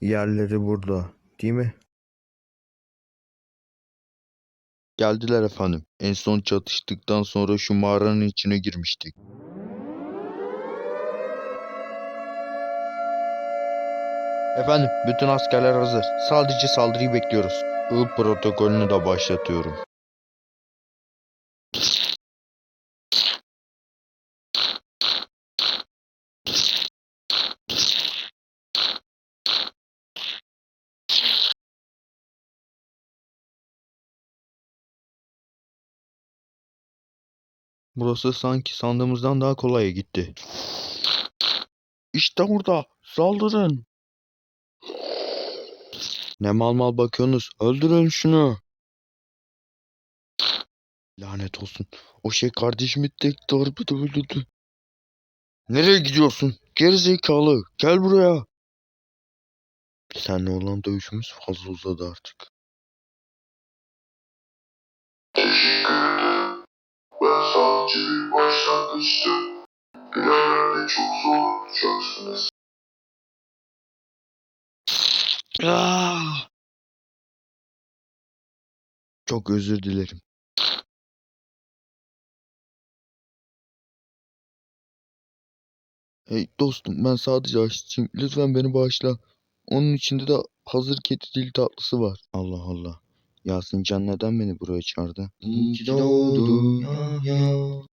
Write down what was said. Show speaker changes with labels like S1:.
S1: Yerleri burada, değil mi?
S2: Geldiler efendim. En son çatıştıktan sonra şu mağaranın içine girmiştik. Efendim, bütün askerler hazır. Sadece saldırıyı bekliyoruz. I protokolünü de başlatıyorum. Burası sanki sandığımızdan daha kolaya gitti. İşte burada. Saldırın. Ne mal mal bakıyorsunuz? Öldürün şunu. Lanet olsun. O şey kardeşimi tek darbede öldürdü. Nereye gidiyorsun? Gerizekalı. Gel buraya. Seninle olan dövüşümüz fazla uzadı artık.
S3: Sadece bir başlangıçtım. İleride çok zorlanacaksınız.
S2: Ah! Çok özür dilerim. Hey dostum ben sadece aşçıyım. Lütfen beni bağışla. Onun içinde de hazır kedi dil tatlısı var. Allah Allah. Yasin Can neden beni buraya çağırdı?
S1: İyi ki doğdun ya ya.